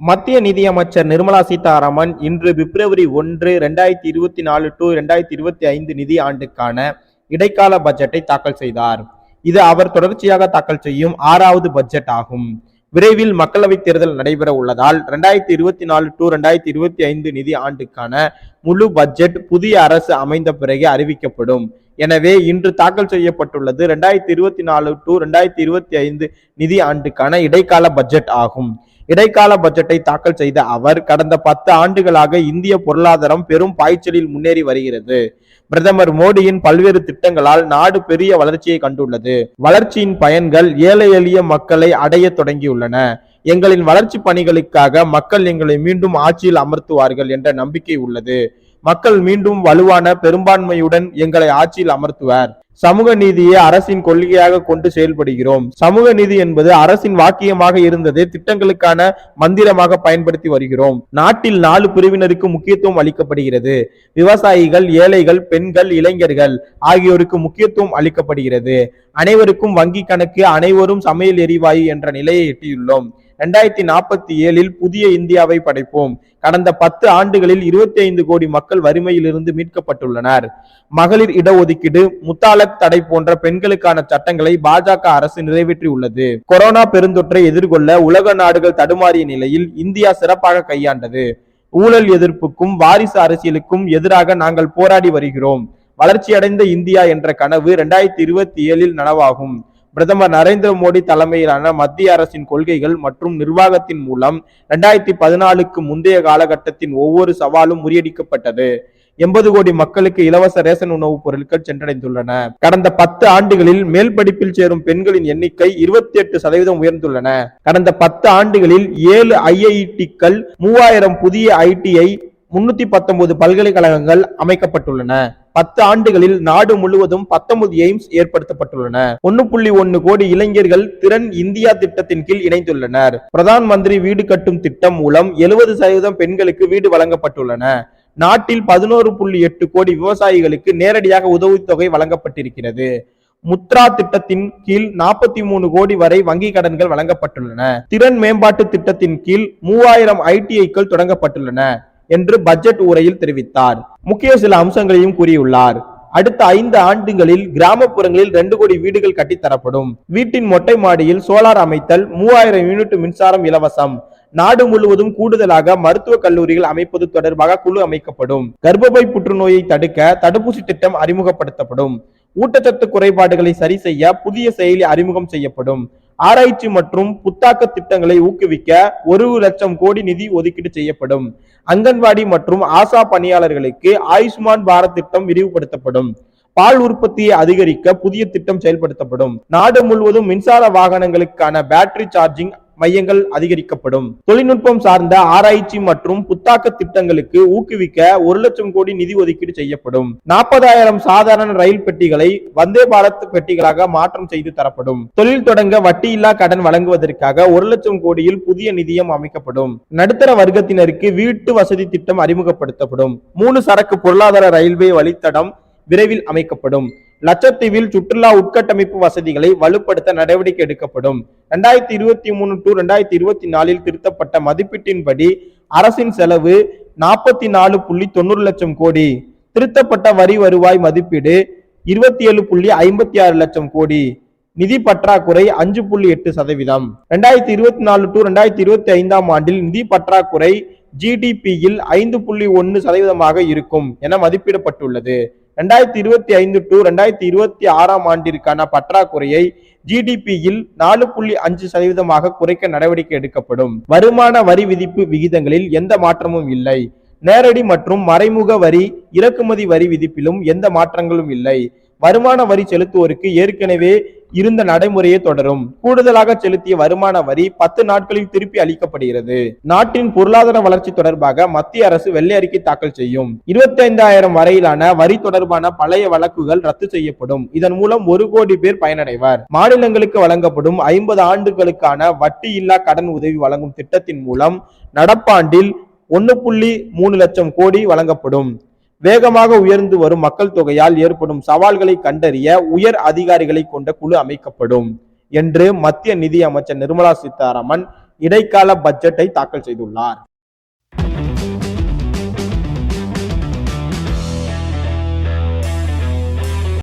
மத்திய நிதியமைச்சர் நிர்மலா சீதாராமன் இன்று பிப்ரவரி ஒன்று ரெண்டாயிரத்தி இருபத்தி நாலு டு ரெண்டாயிரத்தி இருபத்தி ஐந்து நிதி ஆண்டுக்கான இடைக்கால பட்ஜெட்டை தாக்கல் செய்தார். இது அவர் தொடர்ச்சியாக தாக்கல் செய்யும் ஆறாவது பட்ஜெட் ஆகும். விரைவில் மக்களவைத் தேர்தல் நடைபெற உள்ளதால் ரெண்டாயிரத்தி இருபத்தி நாலு டு ரெண்டாயிரத்தி இருபத்தி ஐந்து நிதி ஆண்டுக்கான முழு பட்ஜெட் புதிய அரசு அமைந்த பிறகு அறிவிக்கப்படும். எனவே இன்று தாக்கல் செய்யப்பட்டுள்ளது ரெண்டாயிரத்தி இருபத்தி நாலு டு ரெண்டாயிரத்தி இருபத்தி ஐந்து நிதி ஆண்டுக்கான இடைக்கால பட்ஜெட் ஆகும். இடைக்கால பட்ஜெட்டை தாக்கல் செய்த அவர் கடந்த பத்து ஆண்டுகளாக இந்திய பொருளாதாரம் பெரும் பாய்ச்சலில் முன்னேறி வருகிறது. பிரதமர் மோடியின் பல்வேறு திட்டங்களால் நாடு பெரிய வளர்ச்சியை கண்டுள்ளது. வளர்ச்சியின் பயன்கள் ஏழை எளிய மக்களை அடைய தொடங்கியுள்ளன. எங்களின் வளர்ச்சி பணிகளுக்காக மக்கள் எங்களை மீண்டும் ஆட்சியில் அமர்த்துவார்கள் என்ற நம்பிக்கை உள்ளது. மக்கள் மீண்டும் வலுவான பெரும்பான்மையுடன் எங்களை ஆட்சியில் அமர்த்துவார். சமூக நீதியை அரசின் கொள்கையாக கொண்டு செயல்படுகிறோம். சமூக நீதி என்பது அரசின் வாக்கியமாக இருந்தது திட்டங்களுக்கான மந்திரமாக பயன்படுத்தி வருகிறோம். நாட்டில் நாலு பிரிவினருக்கு முக்கியத்துவம் அளிக்கப்படுகிறது. விவசாயிகள் ஏழைகள் பெண்கள் இளைஞர்கள் ஆகியோருக்கு முக்கியத்துவம் அளிக்கப்படுகிறது. அனைவருக்கும் வங்கி கணக்கு அனைவரும் சமையல் எரிவாயு என்ற நிலையை எட்டியுள்ளோம். இரண்டாயிரத்தி நாற்பத்தி ஏழில் புதிய இந்தியாவை படைப்போம். கடந்த பத்து ஆண்டுகளில் இருபத்தி ஐந்து கோடி மக்கள் வறுமையிலிருந்து மீட்கப்பட்டுள்ளனர். மகளிர் இடஒதுக்கீடு முத்தாலக் தடை போன்ற பெண்களுக்கான சட்டங்களை பாஜக அரசு நிறைவேற்றியுள்ளது. கொரோனா பெருந்தொற்றை எதிர்கொள்ள உலக நாடுகள் தடுமாறிய நிலையில் இந்தியா சிறப்பாக கையாண்டது. ஊழல் எதிர்ப்புக்கும் வாரிசு அரசியலுக்கும் எதிராக நாங்கள் போராடி வருகிறோம். வளர்ச்சியடைந்த இந்தியா என்ற கனவு இரண்டாயிரத்தி இருபத்தி ஏழில் நனவாகும். பிரதமர் நரேந்திர மோடி தலைமையிலான மத்திய அரசின் கொள்கைகள் மற்றும் நிர்வாகத்தின் மூலம் இரண்டாயிரத்தி பதினாலுக்கு முந்தைய காலகட்டத்தின் ஒவ்வொரு சவாலும் முறியடிக்கப்பட்டது. எண்பது கோடி மக்களுக்கு இலவச ரேஷன் உணவுப் பொருட்கள் சென்றடைந்துள்ளன. கடந்த பத்து ஆண்டுகளில் மேல் படிப்பில் சேரும் பெண்களின் எண்ணிக்கை இருபத்தி எட்டு சதவீதம் உயர்ந்துள்ளன. கடந்த பத்து ஆண்டுகளில் ஏழு ஐஐடிக்கள் மூவாயிரம் புதிய ஐடிஐ முன்னூத்தி பத்தொன்பது பல்கலைக்கழகங்கள் அமைக்கப்பட்டுள்ளன. பத்து ஆண்டுகளில் நாடு முழுவதும் பத்தொன்பது எய்ம்ஸ் ஏற்படுத்தப்பட்டுள்ளன. ஒன்னு புள்ளி ஒன்னு கோடி இளைஞர்கள் திறன் இந்தியா திட்டத்தின் கீழ் இணைந்துள்ளனர். பிரதான் மந்திரி வீடு கட்டும் திட்டம் மூலம் எழுபது சதவீதம் பெண்களுக்கு வீடு வழங்கப்பட்டுள்ளன. நாட்டில் பதினோரு புள்ளி எட்டு கோடி விவசாயிகளுக்கு நேரடியாக உதவித்தொகை வழங்கப்பட்டிருக்கிறது. முத்ரா திட்டத்தின் கீழ் நாற்பத்தி மூணு கோடி வரை வங்கி கடன்கள் வழங்கப்பட்டுள்ளன. திறன் மேம்பாட்டு திட்டத்தின் கீழ் மூவாயிரம் ஐடிஐக்கள் தொடங்கப்பட்டுள்ளன. என்று பட்ஜெட் உரையில் தெரிவித்தார். முக்கிய சில அம்சங்களையும் கூறியுள்ளார். அடுத்த ஐந்து ஆண்டுகளில் கிராமப்புறங்களில் ரெண்டு கோடி வீடுகள் கட்டித்தரப்படும். வீட்டின் மொட்டை மாடியில் சோலார் அமைத்தல் மூவாயிரம் யூனிட் மின்சாரம் இலவசம். நாடு முழுவதும் கூடுதலாக மருத்துவ கல்லூரிகள் அமைப்பது தொடர்பாக குழு அமைக்கப்படும். கர்ப்பப்பை புற்றுநோயை தடுக்க தடுப்பூசி திட்டம் அறிமுகப்படுத்தப்படும். ஊட்டச்சத்து குறைபாடுகளை சரி செய்ய புதிய செயலி அறிமுகம் செய்யப்படும். ஆராய்ச்சி மற்றும் புத்தாக்க திட்டங்களை ஊக்குவிக்க ஒரு லட்சம் கோடி நிதி ஒதுக்கீடு செய்யப்படும். அங்கன்வாடி மற்றும் ஆசா பணியாளர்களுக்கு ஆயுஷ்மான் பாரத் திட்டம் விரிவுபடுத்தப்படும். பால் உற்பத்தியை அதிகரிக்க புதிய திட்டம் செயல்படுத்தப்படும். நாடு முழுவதும் மின்சார வாகனங்களுக்கான பேட்டரி சார்ஜிங் மையங்கள் அதிகரிக்கப்படும். தொழில்நுட்பம் சார்ந்த ஆராய்ச்சி மற்றும் புத்தாக்க திட்டங்களுக்கு ஊக்குவிக்க ஒரு லட்சம் கோடி நிதி ஒதுக்கீடு செய்யப்படும். நாற்பதாயிரம் சாதாரண ரயில் பெட்டிகளை வந்தே பாரத் பெட்டிகளாக மாற்றம் செய்து தரப்படும். தொழில் தொடங்க வட்டியில்லா கடன் வழங்குவதற்காக ஒரு லட்சம் கோடியில் புதிய நிதியம் அமைக்கப்படும். நடுத்தர வர்க்கத்தினருக்கு வீட்டு வசதி திட்டம் அறிமுகப்படுத்தப்படும். மூணு சரக்கு பொருளாதார ரயில்வே வழித்தடம் விரைவில் அமைக்கப்படும். லட்சத்தீவில் சுற்றுலா உட்கட்டமைப்பு வசதிகளை வலுப்படுத்த நடவடிக்கை எடுக்கப்படும். ரெண்டாயிரத்தி இருபத்தி மூணு டு ரெண்டாயிரத்தி இருபத்தி நாலில் திருத்தப்பட்ட மதிப்பீட்டின்படி அரசின் செலவு நாற்பத்தி நாலு புள்ளி தொண்ணூறு லட்சம் கோடி. திருத்தப்பட்ட வரி வருவாய் மதிப்பீடு இருபத்தி ஏழு புள்ளி ஐம்பத்தி ஆறு லட்சம் கோடி. நிதி பற்றாக்குறை அஞ்சு புள்ளி எட்டு சதவீதம். ரெண்டாயிரத்தி இருபத்தி நாலு டு ரெண்டாயிரத்தி இருபத்தி ஐந்தாம் ஆண்டில் நிதி பற்றாக்குறை ஜிடிபியில் ஐந்து புள்ளி ஒன்னு சதவீதமாக இருக்கும் என மதிப்பிடப்பட்டுள்ளது. ரெண்டாயிரத்தி இருபத்தி ஐந்து டு ரெண்டாயிரத்தி இருபத்தி ஆறாம் ஆண்டிற்கான பற்றாக்குறையை ஜிடிபியில் நாலு புள்ளி அஞ்சு சதவீதமாக குறைக்க நடவடிக்கை எடுக்கப்படும். வருமான வரி விதிப்பு விகிதங்களில் எந்த மாற்றமும் இல்லை. நேரடி மற்றும் மறைமுக வரி இறக்குமதி வரி விதிப்பிலும் எந்த மாற்றங்களும் இல்லை. வருமான வரி செலுத்துவோருக்கு ஏற்கனவே இருந்த நடைமுறையே தொடரும். கூடுதலாக செலுத்திய வருமான வரி பத்து நாட்களில் திருப்பி அளிக்கப்படுகிறது. நாட்டின் பொருளாதார வளர்ச்சி தொடர்பாக மத்திய அரசு வெள்ளை அறிக்கை தாக்கல் செய்யும். இருபத்தி ஐந்தாயிரம் வரையிலான வரி தொடர்பான பழைய வழக்குகள் ரத்து செய்யப்படும். இதன் மூலம் ஒரு கோடி பேர் பயனடைவர். மாநிலங்களுக்கு வழங்கப்படும் ஐம்பது ஆண்டுகளுக்கான வட்டி இல்லா கடன் உதவி வழங்கும் திட்டத்தின் மூலம் நடப்பாண்டில் ஒன்னு புள்ளி மூணு லட்சம் கோடி வழங்கப்படும். வேகமாக உயர்ந்து வரும் மக்கள் தொகையால் ஏற்படும் சவால்களை கண்டறிய உயர் அதிகாரிகளை கொண்ட குழு அமைக்கப்படும் என்று மத்திய நிதி அமைச்சர் நிர்மலா சீதாராமன் இடைக்கால பட்ஜெட்டை தாக்கல் செய்துள்ளார்.